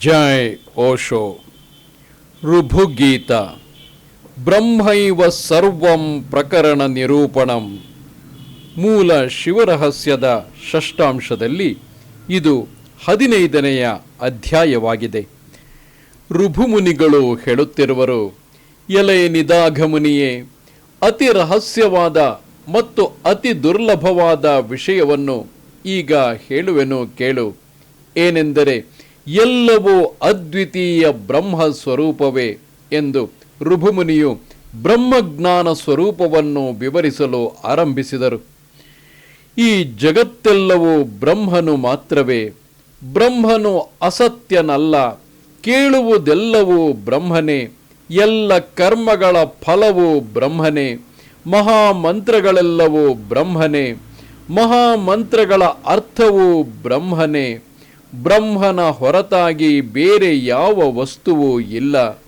ಜೈ ಓಶೋ ಋಭುಗೀತ ಬ್ರಹ್ಮೈವ ಸರ್ವಂ ಪ್ರಕರಣ ನಿರೂಪಣಂ ಮೂಲ ಶಿವರಹಸ್ಯದ ಷಷ್ಟಾಂಶದಲ್ಲಿ ಇದು ಹದಿನೈದನೆಯ ಅಧ್ಯಾಯವಾಗಿದೆ. ಋಭುಮುನಿಗಳು ಹೇಳುತ್ತಿರುವರು, ಎಲೆ ನಿದಾಘಮುನಿಯೇ, ಅತಿ ರಹಸ್ಯವಾದ ಮತ್ತು ಅತಿ ದುರ್ಲಭವಾದ ವಿಷಯವನ್ನು ಈಗ ಹೇಳುವೆನು ಕೇಳು. ಏನೆಂದರೆ ಎಲ್ಲವೂ ಅದ್ವಿತೀಯ ಬ್ರಹ್ಮ ಸ್ವರೂಪವೇ ಎಂದು ಋಭುಮುನಿಯು ಬ್ರಹ್ಮಜ್ಞಾನ ಸ್ವರೂಪವನ್ನು ವಿವರಿಸಲು ಆರಂಭಿಸಿದರು. ಈ ಜಗತ್ತೆಲ್ಲವೂ ಬ್ರಹ್ಮನು ಮಾತ್ರವೇ, ಬ್ರಹ್ಮನು ಅಸತ್ಯನಲ್ಲ, ಕೇಳುವುದೆಲ್ಲವೂ ಬ್ರಹ್ಮನೇ, ಎಲ್ಲ ಕರ್ಮಗಳ ಫಲವೂ ಬ್ರಹ್ಮನೇ, ಮಹಾಮಂತ್ರಗಳೆಲ್ಲವೂ ಬ್ರಹ್ಮನೇ, ಮಹಾಮಂತ್ರಗಳ ಅರ್ಥವೂ ಬ್ರಹ್ಮನೇ ಬ್ರಹ್ಮನ ಹೊರತಾಗಿ ಬೇರೆ ಯಾವ ವಸ್ತುವೂ ಇಲ್ಲ.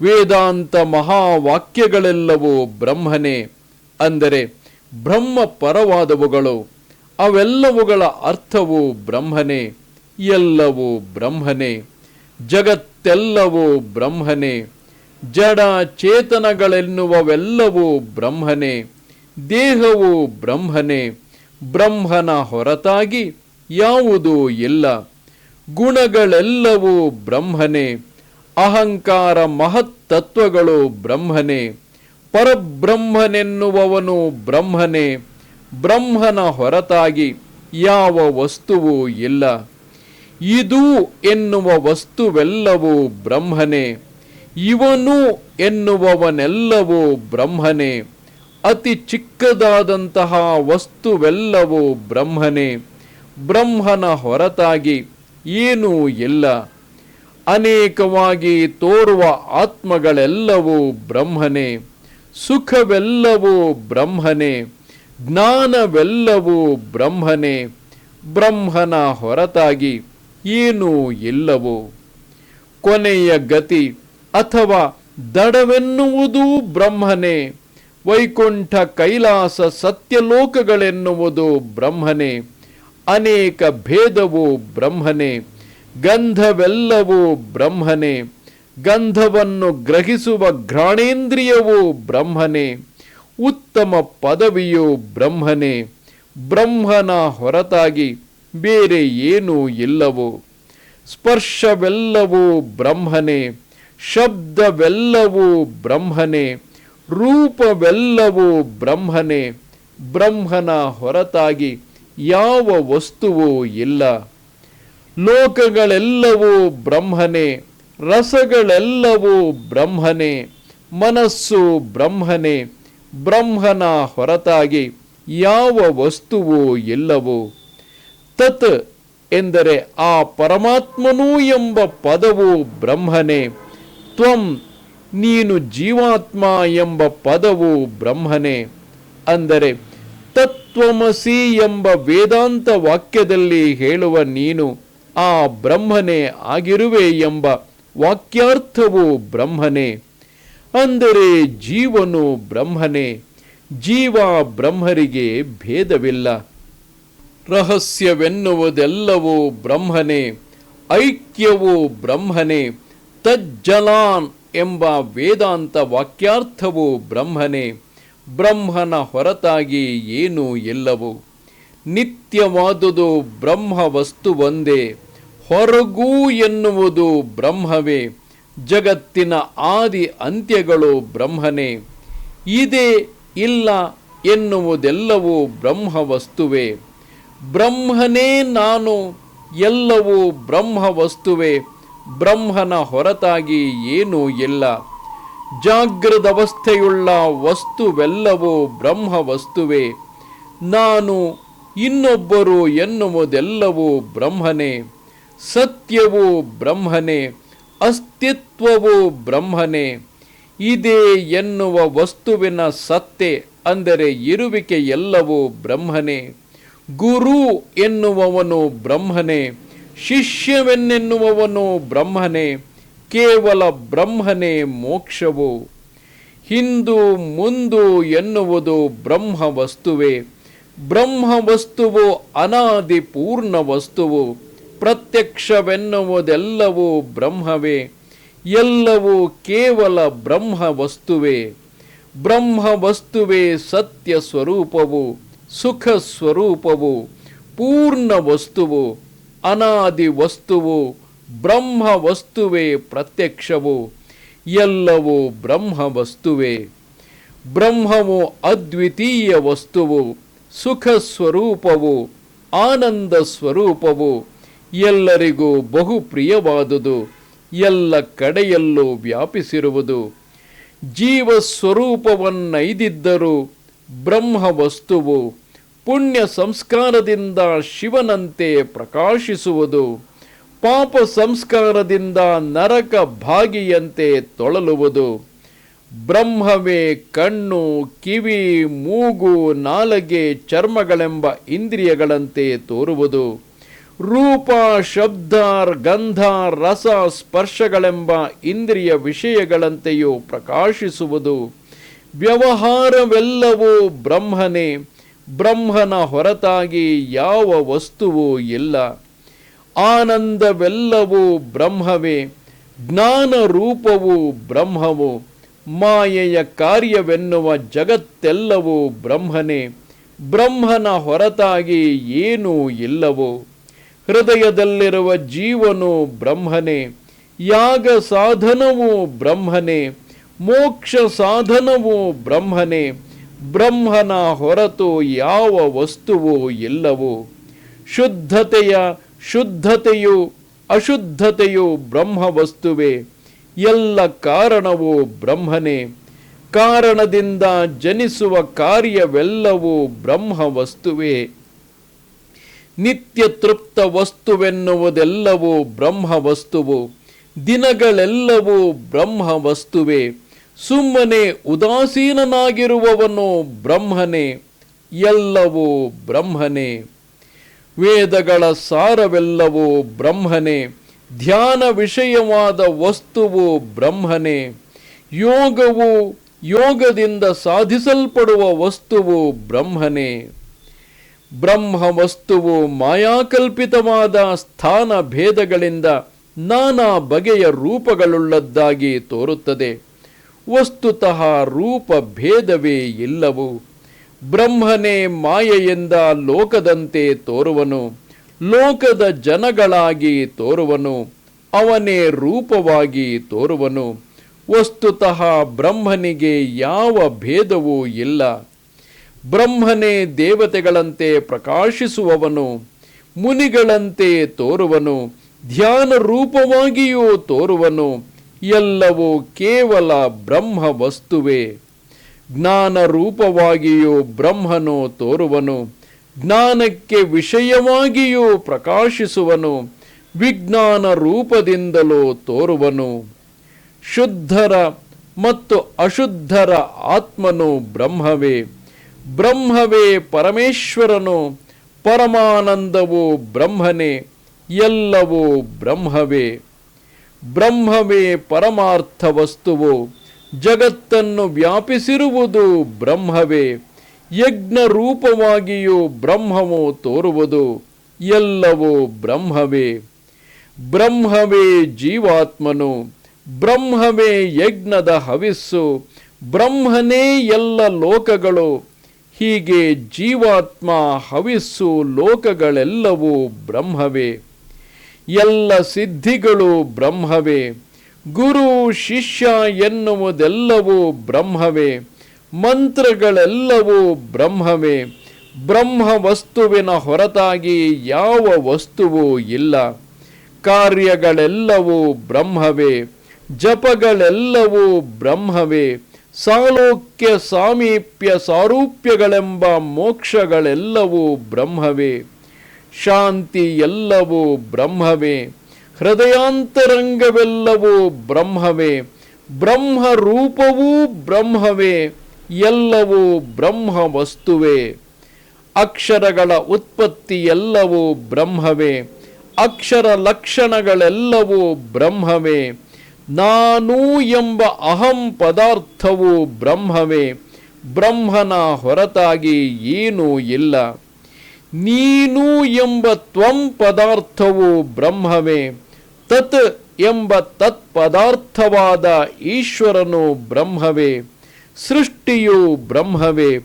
ವೇದಾಂತ ಮಹಾವಾಕ್ಯಗಳೆಲ್ಲವೂ ಬ್ರಹ್ಮನೇ. ಅಂದರೆ ಬ್ರಹ್ಮ ಪರವಾದವುಗಳು ಅವೆಲ್ಲವುಗಳ ಅರ್ಥವು ಬ್ರಹ್ಮನೇ. ಎಲ್ಲವೂ ಬ್ರಹ್ಮನೇ. ಜಗತ್ತೆಲ್ಲವೂ ಬ್ರಹ್ಮನೇ. ಜಡ ಚೇತನಗಳೆನ್ನುವವೆಲ್ಲವೂ ಬ್ರಹ್ಮನೇ. ದೇಹವು ಬ್ರಹ್ಮನೇ. ಬ್ರಹ್ಮನ ಹೊರತಾಗಿ ಯಾವುದೂ ಇಲ್ಲ. ಗುಣಗಳೆಲ್ಲವೂ ಬ್ರಹ್ಮನೇ, ಅಹಂಕಾರ ಮಹತ್ತತ್ವಗಳು ಬ್ರಹ್ಮನೇ, ಪರಬ್ರಹ್ಮನೆನ್ನುವವನು ಬ್ರಹ್ಮನೇ, ಬ್ರಹ್ಮನ ಹೊರತಾಗಿ ಯಾವ ವಸ್ತುವೂ ಇಲ್ಲ. ಇದು ಎನ್ನುವ ವಸ್ತುವೆಲ್ಲವೂ ಬ್ರಹ್ಮನೇ, ಇವನು ಎನ್ನುವವನೆಲ್ಲವೂ ಬ್ರಹ್ಮನೇ, ಅತಿ ಚಿಕ್ಕದಾದಂತಹ ವಸ್ತುವೆಲ್ಲವೂ ಬ್ರಹ್ಮನೇ, ಬ್ರಹ್ಮನ ಹೊರತಾಗಿ ಏನೂ ಇಲ್ಲ. ಅನೇಕವಾಗಿ ತೋರುವ ಆತ್ಮಗಳೆಲ್ಲವೂ ಬ್ರಹ್ಮನೇ, ಸುಖವೆಲ್ಲವೂ ಬ್ರಹ್ಮನೇ, ಜ್ಞಾನವೆಲ್ಲವೂ ಬ್ರಹ್ಮನೇ, ಬ್ರಹ್ಮನ ಹೊರತಾಗಿ ಏನೂ ಇಲ್ಲವೋ. ಕೊನೆಯ ಗತಿ ಅಥವಾ ದಡವೆನ್ನುವುದೂ ಬ್ರಹ್ಮನೇ, ವೈಕುಂಠ ಕೈಲಾಸ ಸತ್ಯಲೋಕಗಳೆನ್ನುವುದು ಬ್ರಹ್ಮನೇ. ಅನೇಕ ಭೇದವು ಬ್ರಹ್ಮನೇ, ಗಂಧವೆಲ್ಲವೂ ಬ್ರಹ್ಮನೇ, ಗಂಧವನ್ನು ಗ್ರಹಿಸುವ ಘ್ರಾಣೇಂದ್ರಿಯವೂ ಬ್ರಹ್ಮನೇ, ಉತ್ತಮ ಪದವಿಯು ಬ್ರಹ್ಮನೇ, ಬ್ರಹ್ಮನ ಹೊರತಾಗಿ ಬೇರೆ ಏನೂ ಇಲ್ಲವೋ, ಸ್ಪರ್ಶವೆಲ್ಲವೂ ಬ್ರಹ್ಮನೇ, ಶಬ್ದವೆಲ್ಲವೂ ಬ್ರಹ್ಮನೇ, ರೂಪವೆಲ್ಲವೂ ಬ್ರಹ್ಮನೇ, ಬ್ರಹ್ಮನ ಹೊರತಾಗಿ ಯಾವ ವಸ್ತುವೂ ಇಲ್ಲ. ಲೋಕಗಳೆಲ್ಲವೂ ಬ್ರಹ್ಮನೇ, ರಸಗಳೆಲ್ಲವೂ ಬ್ರಹ್ಮನೇ, ಮನಸ್ಸು ಬ್ರಹ್ಮನೇ, ಬ್ರಹ್ಮನ ಹೊರತಾಗಿ ಯಾವ ವಸ್ತುವೂ ಇಲ್ಲವೋ. ತತ್ ಎಂದರೆ ಆ ಪರಮಾತ್ಮನೂ ಎಂಬ ಪದವು ಬ್ರಹ್ಮನೇ, ತ್ವಂ ನೀನು ಜೀವಾತ್ಮ ಎಂಬ ಪದವು ಬ್ರಹ್ಮನೇ. ಅಂದರೆ ತತ್ವಮಸಿ ಎಂಬ ವೇದಾಂತ ವಾಕ್ಯದಲ್ಲಿ ಹೇಳುವ ನೀನು ಆ ಬ್ರಹ್ಮನೇ ಆಗಿರುವೆ ಎಂಬ ವಾಕ್ಯಾರ್ಥವು ಬ್ರಹ್ಮನೇ. ಅಂದರೆ ಜೀವನು ಬ್ರಹ್ಮನೇ, ಜೀವ ಬ್ರಹ್ಮರಿಗೆ ಭೇದವಿಲ್ಲ. ರಹಸ್ಯವೆನ್ನುವುದೆಲ್ಲವೂ ಬ್ರಹ್ಮನೇ, ಐಕ್ಯವು ಬ್ರಹ್ಮನೇ, ತಜ್ಜಲಾನ್ ಎಂಬ ವೇದಾಂತ ವಾಕ್ಯಾರ್ಥವು ಬ್ರಹ್ಮನೇ. ಬ್ರಹ್ಮನ ಹೊರತಾಗಿ ಏನೂ ಎಲ್ಲವೂ ನಿತ್ಯವಾದುದು ಬ್ರಹ್ಮ ವಸ್ತು ಒಂದೇ, ಹೊರಗೂ ಎನ್ನುವುದು ಬ್ರಹ್ಮವೇ, ಜಗತ್ತಿನ ಆದಿ ಅಂತ್ಯಗಳು ಬ್ರಹ್ಮನೇ. ಇದೆ ಇಲ್ಲ ಎನ್ನುವುದೆಲ್ಲವೂ ಬ್ರಹ್ಮ ವಸ್ತುವೇ. ಬ್ರಹ್ಮನೇ ನಾನು, ಎಲ್ಲವೂ ಬ್ರಹ್ಮ ವಸ್ತುವೇ, ಬ್ರಹ್ಮನ ಹೊರತಾಗಿ ಏನೂ ಇಲ್ಲ. ಜಾಗೃದವಸ್ಥೆಯುಳ್ಳ ವಸ್ತುವೆಲ್ಲವೂ ಬ್ರಹ್ಮ ವಸ್ತುವೇ ನಾನು ಇನ್ನೊಬ್ಬರು ಎನ್ನುವುದೆಲ್ಲವೂ ಬ್ರಹ್ಮನೇ. ಸತ್ಯವೂ ಬ್ರಹ್ಮನೇ, ಅಸ್ತಿತ್ವವು ಬ್ರಹ್ಮನೇ. ಇದೆ ಎನ್ನುವ ವಸ್ತುವಿನ ಸತ್ತೆ ಅಂದರೆ ಇರುವಿಕೆ ಎಲ್ಲವೂ ಬ್ರಹ್ಮನೇ. ಗುರು ಎನ್ನುವವನು ಬ್ರಹ್ಮನೇ, ಶಿಷ್ಯವೆನ್ನೆನ್ನುವವನು ಬ್ರಹ್ಮನೇ. ಕೇವಲ ಬ್ರಹ್ಮನೇ ಮೋಕ್ಷವು. ಹಿಂದು ಮುಂದು ಎನ್ನುವುದು ಬ್ರಹ್ಮ ವಸ್ತುವೇ. ಬ್ರಹ್ಮ ವಸ್ತುವು ಅನಾದಿ ಪೂರ್ಣ ವಸ್ತುವು. ಪ್ರತ್ಯಕ್ಷವೆನ್ನುವುದೆಲ್ಲವೂ ಬ್ರಹ್ಮವೇ. ಎಲ್ಲವೂ ಕೇವಲ ಬ್ರಹ್ಮ ವಸ್ತುವೇ. ಬ್ರಹ್ಮ ವಸ್ತುವೇ ಸತ್ಯ ಸ್ವರೂಪವು, ಸುಖ ಸ್ವರೂಪವು, ಪೂರ್ಣ ವಸ್ತುವು, ಅನಾದಿ ವಸ್ತುವು ಬ್ರಹ್ಮ ವಸ್ತುವೇ ಪ್ರತ್ಯಕ್ಷವು, ಎಲ್ಲವೂ ಬ್ರಹ್ಮ ವಸ್ತುವೇ ಬ್ರಹ್ಮವು ಅದ್ವಿತೀಯ ವಸ್ತುವು ಸುಖ ಸ್ವರೂಪವು ಆನಂದ ಸ್ವರೂಪವು ಎಲ್ಲರಿಗೂ ಬಹು ಪ್ರಿಯವಾದುದು ಎಲ್ಲ ಕಡೆಯಲ್ಲೂ ವ್ಯಾಪಿಸಿರುವುದು. ಜೀವ ಸ್ವರೂಪವನ್ನೈದಿದ್ದರೂ ಬ್ರಹ್ಮ ವಸ್ತುವು ಪುಣ್ಯ ಸಂಸ್ಕಾರದಿಂದ ಶಿವನಂತೆ ಪ್ರಕಾಶಿಸುವುದು. ಪಾಪ ಸಂಸ್ಕಾರದಿಂದ ನರಕ ಭಾಗಿಯಂತೆ ತೊಳಲುವುದು. ಬ್ರಹ್ಮವೇ ಕಣ್ಣು, ಕಿವಿ, ಮೂಗು, ನಾಲಗೆ ಚರ್ಮಗಳೆಂಬ ಇಂದ್ರಿಯಗಳಂತೆ ತೋರುವುದು. ರೂಪ, ಶಬ್ದ, ಗಂಧ, ರಸ, ಸ್ಪರ್ಶಗಳೆಂಬ ಇಂದ್ರಿಯ ವಿಷಯಗಳಂತೆಯೂ ಪ್ರಕಾಶಿಸುವುದು. ವ್ಯವಹಾರವೆಲ್ಲವೂ ಬ್ರಹ್ಮನೇ. ಬ್ರಹ್ಮನ ಹೊರತಾಗಿ ಯಾವ ವಸ್ತುವೂ ಇಲ್ಲ. ಆನಂದವೆಲ್ಲವೂ ಬ್ರಹ್ಮವೇ ಜ್ಞಾನ ರೂಪವು ಬ್ರಹ್ಮವು, ಮಾಯೆಯ ಕಾರ್ಯವೆನ್ನುವ ಜಗತ್ತೆಲ್ಲವೂ ಬ್ರಹ್ಮನೇ, ಬ್ರಹ್ಮನ ಹೊರತಾಗಿ ಏನೂ ಇಲ್ಲವೋ, ಹೃದಯದಲ್ಲಿರುವ ಜೀವನು ಬ್ರಹ್ಮನೇ, ಯಾಗ ಸಾಧನವು ಬ್ರಹ್ಮನೇ, ಮೋಕ್ಷ ಸಾಧನವು ಬ್ರಹ್ಮನೇ, ಬ್ರಹ್ಮನ ಹೊರತು ಯಾವ ವಸ್ತುವೂ ಇಲ್ಲವೋ, ಶುದ್ಧತೆಯ ಶುದ್ಧತೆಯು ಅಶುದ್ಧತೆಯು ಬ್ರಹ್ಮ ವಸ್ತುವೆ ಎಲ್ಲ ಕಾರಣವು ಬ್ರಹ್ಮನೇ. ಕಾರಣದಿಂದ ಜನಿಸುವ ಕಾರ್ಯವೆಲ್ಲವೂ ಬ್ರಹ್ಮ ವಸ್ತುವೇ ನಿತ್ಯ ತೃಪ್ತ ವಸ್ತುವೆನ್ನುವುದೆಲ್ಲವೂ ಬ್ರಹ್ಮ ವಸ್ತುವು ದಿನಗಳೆಲ್ಲವೂ ಬ್ರಹ್ಮ ವಸ್ತುವೇ ಸುಮ್ಮನೆ ಉದಾಸೀನನಾಗಿರುವವನು ಬ್ರಹ್ಮನೇ. ಎಲ್ಲವೂ ಬ್ರಹ್ಮನೇ. ವೇದಗಳ ಸಾರವೆಲ್ಲವೂ ಬ್ರಹ್ಮನೇ, ಧ್ಯಾನ ವಿಷಯವಾದ ವಸ್ತುವು ಬ್ರಹ್ಮನೇ, ಯೋಗವು ಯೋಗದಿಂದ ಸಾಧಿಸಲ್ಪಡುವ ವಸ್ತುವು ಬ್ರಹ್ಮನೇ. ಬ್ರಹ್ಮ ವಸ್ತುವು ಮಾಯಾಕಲ್ಪಿತವಾದ ಸ್ಥಾನ ಭೇದಗಳಿಂದ ನಾನಾ ಬಗೆಯ ರೂಪಗಳುಳ್ಳದ್ದಾಗಿ ತೋರುತ್ತದೆ. ವಸ್ತುತಃ ರೂಪ ಭೇದವೇ ಇಲ್ಲವು. ಬ್ರಹ್ಮನೇ ಮಾಯೆಯಿಂದ ಲೋಕದಂತೆ ತೋರುವನು, ಲೋಕದ ಜನಗಳಾಗಿ ತೋರುವನು, ಅವನೇ ರೂಪವಾಗಿ ತೋರುವನು, ವಸ್ತುತಃ ಬ್ರಹ್ಮನಿಗೆ ಯಾವ ಭೇದವೂ ಇಲ್ಲ. ಬ್ರಹ್ಮನೇ ದೇವತೆಗಳಂತೆ ಪ್ರಕಾಶಿಸುವವನು, ಮುನಿಗಳಂತೆ ತೋರುವನು, ಧ್ಯಾನ ರೂಪವಾಗಿಯೂ ತೋರುವನು, ಎಲ್ಲವೂ ಕೇವಲ ಬ್ರಹ್ಮ ವಸ್ತುವೇ ಜ್ಞಾನ ರೂಪವಾಗಿಯೂ ಬ್ರಹ್ಮನು ತೋರುವನು, ಜ್ಞಾನಕ್ಕೆ ವಿಷಯವಾಗಿಯೂ ಪ್ರಕಾಶಿಸುವನು ವಿಜ್ಞಾನ ರೂಪದಿಂದಲೂ ತೋರುವನು. ಶುದ್ಧರ ಮತ್ತು ಅಶುದ್ಧರ ಆತ್ಮನು ಬ್ರಹ್ಮವೇ ಬ್ರಹ್ಮವೇ ಪರಮೇಶ್ವರನು, ಪರಮಾನಂದವು ಬ್ರಹ್ಮನೇ, ಎಲ್ಲವೂ ಬ್ರಹ್ಮವೇ. ಬ್ರಹ್ಮವೇ ಪರಮಾರ್ಥ ವಸ್ತುವು ಜಗತ್ತನ್ನು ವ್ಯಾಪಿಸಿರುವುದು ಬ್ರಹ್ಮವೇ ಯಜ್ಞ ರೂಪವಾಗಿಯೂ ಬ್ರಹ್ಮವು ತೋರುವುದು ಎಲ್ಲವೂ ಬ್ರಹ್ಮವೇ. ಬ್ರಹ್ಮವೇ ಜೀವಾತ್ಮನು, ಬ್ರಹ್ಮವೇ ಯಜ್ಞದ ಹವಿಸ್ಸು, ಬ್ರಹ್ಮನೇ ಎಲ್ಲ ಲೋಕಗಳು, ಹೀಗೆ ಜೀವಾತ್ಮ ಹವಿಸ್ಸು ಲೋಕಗಳೆಲ್ಲವೂ ಬ್ರಹ್ಮವೇ. ಎಲ್ಲ ಸಿದ್ಧಿಗಳು ಬ್ರಹ್ಮವೇ. ಗುರು ಶಿಷ್ಯ ಎನ್ನುವುದೆಲ್ಲವೂ ಬ್ರಹ್ಮವೇ, ಮಂತ್ರಗಳೆಲ್ಲವೂ ಬ್ರಹ್ಮವೇ ಬ್ರಹ್ಮ ವಸ್ತುವಿನ ಹೊರತಾಗಿ ಯಾವ ವಸ್ತುವೂ ಇಲ್ಲ. ಕಾರ್ಯಗಳೆಲ್ಲವೂ ಬ್ರಹ್ಮವೇ, ಜಪಗಳೆಲ್ಲವೂ ಬ್ರಹ್ಮವೇ, ಸಾಲೋಕ್ಯ ಸಾಮೀಪ್ಯ ಸಾರೂಪ್ಯಗಳೆಂಬ ಮೋಕ್ಷಗಳೆಲ್ಲವೂ ಬ್ರಹ್ಮವೇ, ಶಾಂತಿ ಎಲ್ಲವೂ ಬ್ರಹ್ಮವೇ ಹೃದಯಾಂತರಂಗವೆಲ್ಲವೂ ಬ್ರಹ್ಮವೇ ಬ್ರಹ್ಮ ರೂಪವೂ ಬ್ರಹ್ಮವೇ, ಎಲ್ಲವೂ ಬ್ರಹ್ಮ ವಸ್ತುವೇ ಅಕ್ಷರಗಳ ಉತ್ಪತ್ತಿ ಎಲ್ಲವೂ ಬ್ರಹ್ಮವೇ, ಅಕ್ಷರ ಲಕ್ಷಣಗಳೆಲ್ಲವೂ ಬ್ರಹ್ಮವೇ, ನಾನು ಎಂಬ ಅಹಂ ಪದಾರ್ಥವು ಬ್ರಹ್ಮವೇ, ಬ್ರಹ್ಮನ ಹೊರತಾಗಿ ಏನೂ ಇಲ್ಲ. ನೀನು ಎಂಬ ತ್ವಂ ಪದಾರ್ಥವು ಬ್ರಹ್ಮವೇ ತತ್ ಎಂಬ ತತ್ಪದಾರ್ಥವಾದ ಈಶ್ವರನು ಬ್ರಹ್ಮವೇ, ಸೃಷ್ಟಿಯು ಬ್ರಹ್ಮವೇ,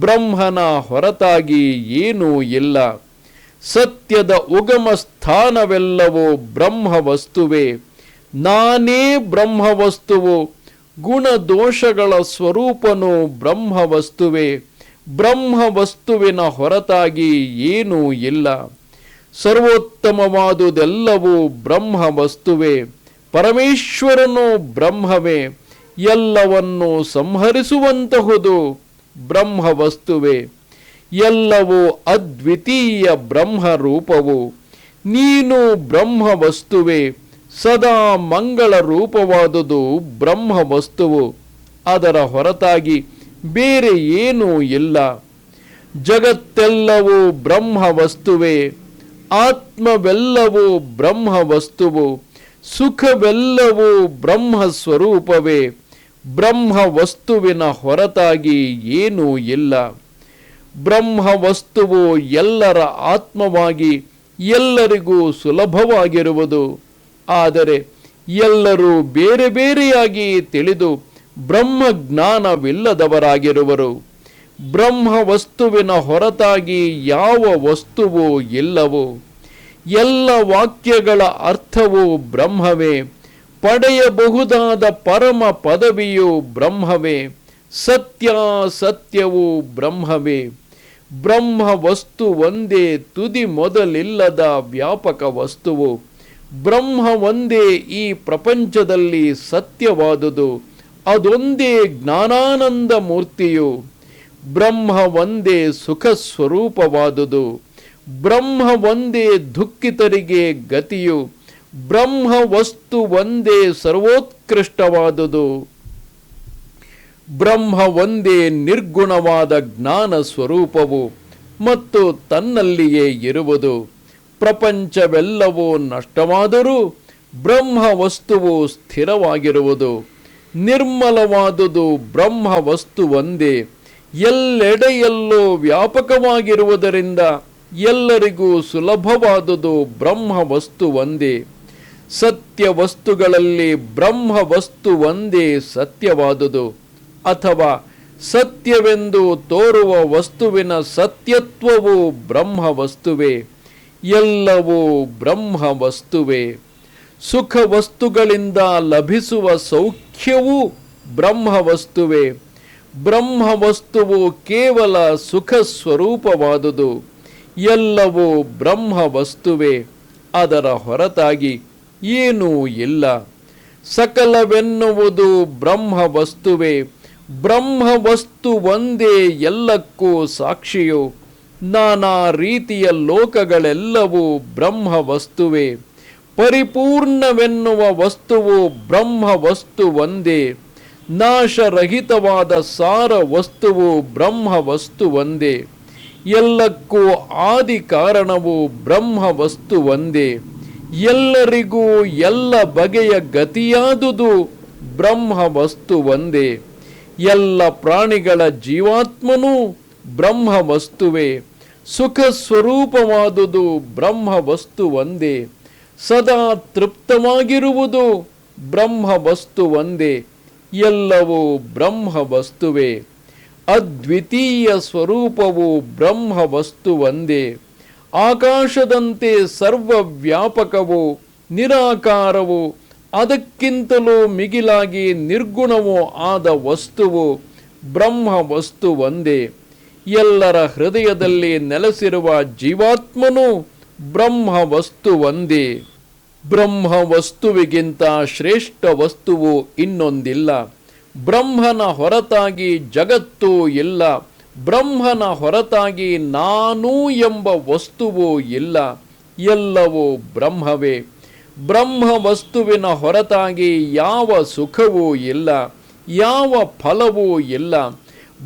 ಬ್ರಹ್ಮನ ಹೊರತಾಗಿ ಏನೂ ಇಲ್ಲ. ಸತ್ಯದ ಉಗಮ ಸ್ಥಾನವೆಲ್ಲವೂ ಬ್ರಹ್ಮ ವಸ್ತುವೇ ನಾನೇ ಬ್ರಹ್ಮ ವಸ್ತುವು ಗುಣದೋಷಗಳ ಸ್ವರೂಪನು ಬ್ರಹ್ಮ ವಸ್ತುವೇ ಬ್ರಹ್ಮ ವಸ್ತುವಿನ ಹೊರತಾಗಿ ಏನೂ ಇಲ್ಲ. ಸರ್ವೋತ್ತಮವಾದುದೆಲ್ಲವೂ ಬ್ರಹ್ಮ ವಸ್ತುವೇ ಪರಮೇಶ್ವರನು ಬ್ರಹ್ಮವೇ, ಎಲ್ಲವನ್ನು ಸಂಹರಿಸುವಂತಹುದು ಬ್ರಹ್ಮ ವಸ್ತುವೇ ಎಲ್ಲವೂ ಅದ್ವಿತೀಯ ಬ್ರಹ್ಮ ರೂಪವು ನೀನು ಬ್ರಹ್ಮ ವಸ್ತುವೇ ಸದಾ ಮಂಗಳ ರೂಪವಾದುದು ಬ್ರಹ್ಮ ವಸ್ತುವು ಅದರ ಹೊರತಾಗಿ ಬೇರೆ ಏನೂ ಇಲ್ಲ. ಜಗತ್ತೆಲ್ಲವೂ ಬ್ರಹ್ಮ ವಸ್ತುವೇ ಆತ್ಮವೆಲ್ಲವೂ ಬ್ರಹ್ಮ ವಸ್ತುವು ಸುಖವೆಲ್ಲವೂ ಬ್ರಹ್ಮ ಸ್ವರೂಪವೇ ಬ್ರಹ್ಮ ವಸ್ತುವಿನ ಹೊರತಾಗಿ ಏನೂ ಇಲ್ಲ. ಬ್ರಹ್ಮ ವಸ್ತುವು ಎಲ್ಲರ ಆತ್ಮವಾಗಿ ಎಲ್ಲರಿಗೂ ಸುಲಭವಾಗಿರುವುದು. ಆದರೆ ಎಲ್ಲರೂ ಬೇರೆ ಬೇರೆಯಾಗಿ ತಿಳಿದು ಬ್ರಹ್ಮಜ್ಞಾನವಿಲ್ಲದವರಾಗಿರುವರು. ಬ್ರಹ್ಮ ವಸ್ತುವಿನ ಹೊರತಾಗಿ ಯಾವ ವಸ್ತುವು ಇಲ್ಲವೋ. ಎಲ್ಲ ವಾಕ್ಯಗಳ ಅರ್ಥವು ಬ್ರಹ್ಮವೇ. ಪಡೆಯಬಹುದಾದ ಪರಮ ಪದವಿಯು ಬ್ರಹ್ಮವೇ. ಸತ್ಯ ಸತ್ಯವು ಬ್ರಹ್ಮವೇ. ಬ್ರಹ್ಮ ವಸ್ತು ಒಂದೇ ತುದಿ ಮೊದಲಿಲ್ಲದ ವ್ಯಾಪಕ ವಸ್ತುವು. ಬ್ರಹ್ಮ ಒಂದೇ ಈ ಪ್ರಪಂಚದಲ್ಲಿ ಸತ್ಯವಾದುದು. ಅದೊಂದೇ ಜ್ಞಾನಾನಂದ ಮೂರ್ತಿಯು. ಬ್ರಹ್ಮ ಒಂದೇ ಸುಖ ಸ್ವರೂಪವಾದುದು. ಬ್ರಹ್ಮ ಒಂದೇ ದುಃಖಿತರಿಗೆ ಗತಿಯು. ಬ್ರಹ್ಮ ವಸ್ತು ಒಂದೇ ಸರ್ವೋತ್ಕೃಷ್ಟವಾದುದು. ಬ್ರಹ್ಮ ಒಂದೇ ನಿರ್ಗುಣವಾದ ಜ್ಞಾನ ಸ್ವರೂಪವು ಮತ್ತು ತನ್ನಲ್ಲಿಯೇ ಇರುವುದು. ಪ್ರಪಂಚವೆಲ್ಲವೂ ನಷ್ಟವಾದರೂ ಬ್ರಹ್ಮ ವಸ್ತುವು ಸ್ಥಿರವಾಗಿರುವುದು. ನಿರ್ಮಲವಾದುದು ಬ್ರಹ್ಮ ವಸ್ತು ಒಂದೇ. ಎಲ್ಲೆಡೆಯಲ್ಲೂ ವ್ಯಾಪಕವಾಗಿರುವುದರಿಂದ ಎಲ್ಲರಿಗೂ ಸುಲಭವಾದುದು ಬ್ರಹ್ಮ ವಸ್ತು ಒಂದೇ. ಸತ್ಯ ವಸ್ತುಗಳಲ್ಲಿ ಬ್ರಹ್ಮ ವಸ್ತು ಒಂದೇ ಸತ್ಯವಾದುದು. ಅಥವಾ ಸತ್ಯವೆಂದು ತೋರುವ ವಸ್ತುವಿನ ಸತ್ಯತ್ವವು ಬ್ರಹ್ಮ ವಸ್ತುವೇ ಎಲ್ಲವೂ ಬ್ರಹ್ಮ ವಸ್ತುವೇ ಸುಖ ವಸ್ತುಗಳಿಂದ ಲಭಿಸುವ ಸೌಖ್ಯವೂ ಬ್ರಹ್ಮ ವಸ್ತುವೇ ಬ್ರಹ್ಮ ವಸ್ತುವು ಕೇವಲ ಸುಖ ಸ್ವರೂಪವಾದುದು ಎಲ್ಲವೂ ಬ್ರಹ್ಮ ವಸ್ತುವೇ ಅದರ ಹೊರತಾಗಿ ಏನೂ ಇಲ್ಲ. ಸಕಲವೆನ್ನುವುದು ಬ್ರಹ್ಮ ವಸ್ತುವೇ ಬ್ರಹ್ಮ ವಸ್ತು ಒಂದೇ ಎಲ್ಲಕ್ಕೂ ಸಾಕ್ಷಿಯು. ನಾನಾ ರೀತಿಯ ಲೋಕಗಳೆಲ್ಲವೂ ಬ್ರಹ್ಮ ವಸ್ತುವೇ ಪರಿಪೂರ್ಣವೆನ್ನುವ ವಸ್ತುವು ಬ್ರಹ್ಮ ವಸ್ತು ಒಂದೇ ನಾಶರಹಿತವಾದ ಸಾರ ವಸ್ತುವು ಬ್ರಹ್ಮ ವಸ್ತು ಒಂದೇ. ಎಲ್ಲಕ್ಕೂ ಆದಿ ಕಾರಣವು ಬ್ರಹ್ಮ ವಸ್ತು ಒಂದೇ. ಎಲ್ಲರಿಗೂ ಎಲ್ಲ ಬಗೆಯ ಗತಿಯಾದುದು ಬ್ರಹ್ಮ ವಸ್ತು ಒಂದೇ. ಎಲ್ಲ ಪ್ರಾಣಿಗಳ ಜೀವಾತ್ಮನೂ ಬ್ರಹ್ಮ ವಸ್ತುವೇ. ಸುಖ ಸ್ವರೂಪವಾದುದು ಬ್ರಹ್ಮ ವಸ್ತು ಒಂದೇ. ಸದಾ ತೃಪ್ತವಾಗಿರುವುದು ಬ್ರಹ್ಮ ವಸ್ತು ಒಂದೇ. ಎಲ್ಲವೂ ಬ್ರಹ್ಮ ವಸ್ತುವೇ ಅದ್ವಿತೀಯ ಸ್ವರೂಪವು ಬ್ರಹ್ಮ ವಸ್ತು ಒಂದೇ ಆಕಾಶದಂತೆ ಸರ್ವವ್ಯಾಪಕವು, ನಿರಾಕಾರವು, ಅದಕ್ಕಿಂತಲೂ ಮಿಗಿಲಾಗಿ ನಿರ್ಗುಣವೂ ಆದ ವಸ್ತುವು ಬ್ರಹ್ಮ ವಸ್ತು ಒಂದೇ ಎಲ್ಲರ ಹೃದಯದಲ್ಲಿ ನೆಲೆಸಿರುವ ಜೀವಾತ್ಮನೂ ಬ್ರಹ್ಮ ವಸ್ತು ಒಂದೇ ಬ್ರಹ್ಮ ವಸ್ತುವಿಗಿಂತ ಶ್ರೇಷ್ಠ ವಸ್ತುವು ಇನ್ನೊಂದಿಲ್ಲ. ಬ್ರಹ್ಮನ ಹೊರತಾಗಿ ಜಗತ್ತು ಇಲ್ಲ. ಬ್ರಹ್ಮನ ಹೊರತಾಗಿ ನಾನು ಎಂಬ ವಸ್ತುವು ಇಲ್ಲ. ಎಲ್ಲವೂ ಬ್ರಹ್ಮವೇ. ಬ್ರಹ್ಮ ವಸ್ತುವಿನ ಹೊರತಾಗಿ ಯಾವ ಸುಖವೂ ಇಲ್ಲ. ಯಾವ ಫಲವೂ ಇಲ್ಲ.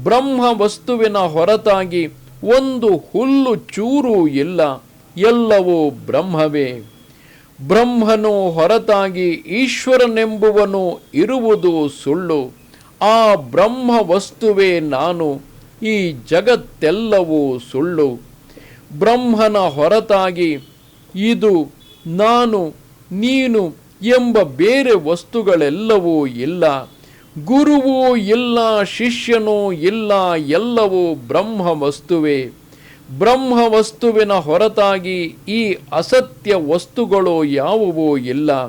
ಬ್ರಹ್ಮ ವಸ್ತುವಿನ ಹೊರತಾಗಿ ಒಂದು ಹುಲ್ಲು ಚೂರೂ ಇಲ್ಲ. ಎಲ್ಲವೂ ಬ್ರಹ್ಮವೇ. ಬ್ರಹ್ಮನು ಹೊರತಾಗಿ ಈಶ್ವರನೆಂಬುವನು ಇರುವುದು ಸುಳ್ಳು. ಆ ಬ್ರಹ್ಮ ವಸ್ತುವೇ ನಾನು, ಈ ಜಗತ್ತೆಲ್ಲವೂ ಸುಳ್ಳು. ಬ್ರಹ್ಮನ ಹೊರತಾಗಿ, ಇದು ನಾನು, ನೀನು ಎಂಬ ಬೇರೆ ವಸ್ತುಗಳೆಲ್ಲವೂ ಇಲ್ಲ. ಗುರುವೂ ಇಲ್ಲ, ಶಿಷ್ಯನೂ ಇಲ್ಲ, ಎಲ್ಲವೂ ಬ್ರಹ್ಮ ವಸ್ತುವೇ ಬ್ರಹ್ಮ ವಸ್ತುವಿನ ಹೊರತಾಗಿ ಈ ಅಸತ್ಯ ವಸ್ತುಗಳು ಯಾವುವು ಇಲ್ಲ.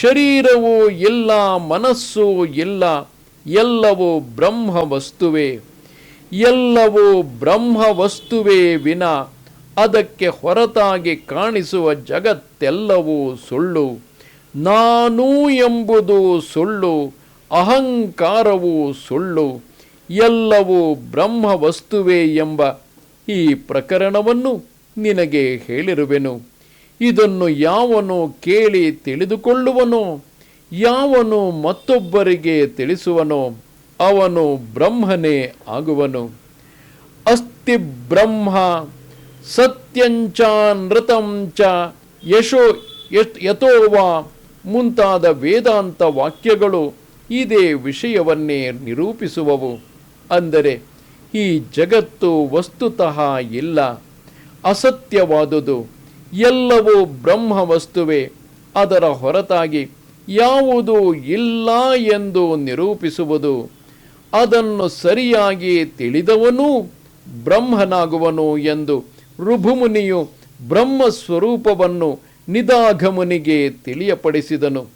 ಶರೀರವೂ ಇಲ್ಲ, ಮನಸ್ಸು ಇಲ್ಲ, ಎಲ್ಲವೂ ಬ್ರಹ್ಮ ವಸ್ತುವೇ ಎಲ್ಲವೂ ಬ್ರಹ್ಮ ವಸ್ತುವೇ ವಿನ, ಅದಕ್ಕೆ ಹೊರತಾಗಿ ಕಾಣಿಸುವ ಜಗತ್ತೆಲ್ಲವೂ ಸುಳ್ಳು. ನಾನು ಎಂಬುದು ಸುಳ್ಳು, ಅಹಂಕಾರವೂ ಸುಳ್ಳು. ಎಲ್ಲವೂ ಬ್ರಹ್ಮ ವಸ್ತುವೇ ಎಂಬ ಈ ಪ್ರಕರಣವನ್ನು ನಿನಗೆ ಹೇಳಿರುವೆನು. ಇದನ್ನು ಯಾವನು ಕೇಳಿ ತಿಳಿದುಕೊಳ್ಳುವನೋ, ಯಾವನು ಮತ್ತೊಬ್ಬರಿಗೆ ತಿಳಿಸುವನೋ, ಅವನು ಬ್ರಹ್ಮನೇ ಆಗುವನು. ಅಸ್ತಿ ಬ್ರಹ್ಮ ಸತ್ಯಂಚ ನೃತಂ ಚ ಯಶೋ ಯಥೋವಾ ಮುಂತಾದ ವೇದಾಂತ ವಾಕ್ಯಗಳು ಇದೇ ವಿಷಯವನ್ನೇ ನಿರೂಪಿಸುವವು. ಅಂದರೆ ಈ ಜಗತ್ತು ವಸ್ತುತಃ ಇಲ್ಲ. ಅಸತ್ಯವಾದುದು. ಎಲ್ಲವೂ ಬ್ರಹ್ಮ ವಸ್ತುವೇ ಅದರ ಹೊರತಾಗಿ ಯಾವುದೂ ಇಲ್ಲ ಎಂದು ನಿರೂಪಿಸುವುದು. ಅದನ್ನು ಸರಿಯಾಗಿ ತಿಳಿದವನೂ ಬ್ರಹ್ಮನಾಗುವನು ಎಂದು ಋಭುಮುನಿಯು ಬ್ರಹ್ಮ ಸ್ವರೂಪವನ್ನು ನಿದಾಘಮುನಿಗೆ ತಿಳಿಯಪಡಿಸಿದನು.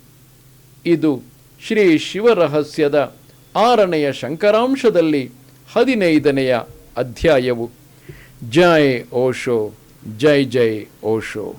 ಇದು ಶ್ರೀ ಶಿವರಹಸ್ಯದ ಆರನೆಯ ಶಂಕರಾಂಶದಲ್ಲಿ ಹದಿನೈದನೆಯ ಅಧ್ಯಾಯವು. ಜೈ ಓಶೋ ಜೈ ಜೈ ಓಶೋ.